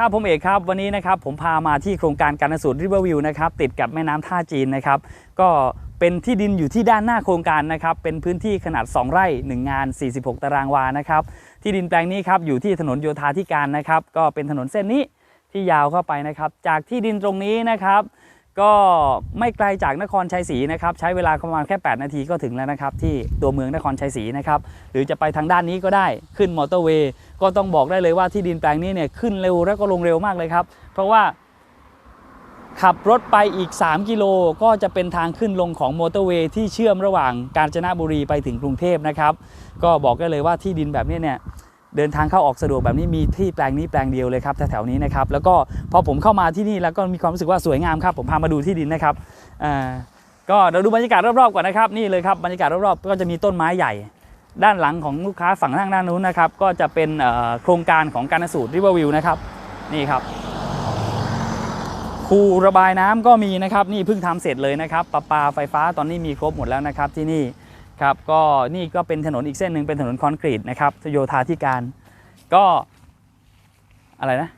ครับผมเอกครับวันนี้นะครับผมพามาที่โครงการการสูตรริเวอร์วิวนะครับติดกับแม่น้ำท่าจีนนะครับก็เป็นที่ดินอยู่ที่ด้านหน้าโครงการนะครับเป็นพื้นที่ขนาด 2 ไร่ 1 งาน 46 ตารางวานะครับที่ดินแปลงนี้ครับอยู่ที่ถนนโยธาธิการนะครับก็เป็นถนนเส้นนี้ที่ยาวเข้าไปนะครับจากที่ดินตรงนี้นะครับ ก็ไม่ไกลจากนครชัยศรีนะครับใช้เวลาประมาณแค่ 8 นาทีก็ถึงแล้วนะครับที่ตัวเมืองนครชัยศรีนะครับหรือจะไปทางด้านนี้ก็ได้ขึ้นมอเตอร์เวย์ก็ต้องบอกได้เลยว่าที่ดินแปลงนี้เนี่ยขึ้นเร็วและก็ลงเร็วมากเลยครับ เพราะว่าขับรถไปอีก 3 กิโลก็จะเป็นทางขึ้นลงของมอเตอร์เวย์ที่เชื่อมระหว่างกาญจนบุรีไปถึงกรุงเทพนะครับ ก็บอกได้เลยว่าที่ดินแบบนี้เนี่ย เดินทางเข้าออกสะดวกแบบนี้มีที่แปลงนี้แปลงเดียวเลยครับแถวๆนี้นะครับแล้วก็พอผมเข้ามาที่นี่แล้วก็มีความรู้สึกว่าสวยงามครับผมพามาดูที่ดินนะครับก็เราดูบรรยากาศรอบๆก่อนนะครับนี่เลยครับบรรยากาศรอบๆก็จะมีต้นไม้ใหญ่ ด้านหลังของลูกค้าฝั่งทางด้านนู้นนะครับก็จะเป็นโครงการของการสูตรริเวอร์วิวนะครับนี่ครับคูระบายน้ำก็มีนะครับนี่เพิ่งทำเสร็จเลยนะครับประปาไฟฟ้าตอนนี้มีครบหมดแล้วนะครับที่นี่ ครับก็นี่ก็เป็นถนนอีกเส้นหนึ่งเป็นถนนคอนกรีตนะครับโยธาธิการก็อะไรนะ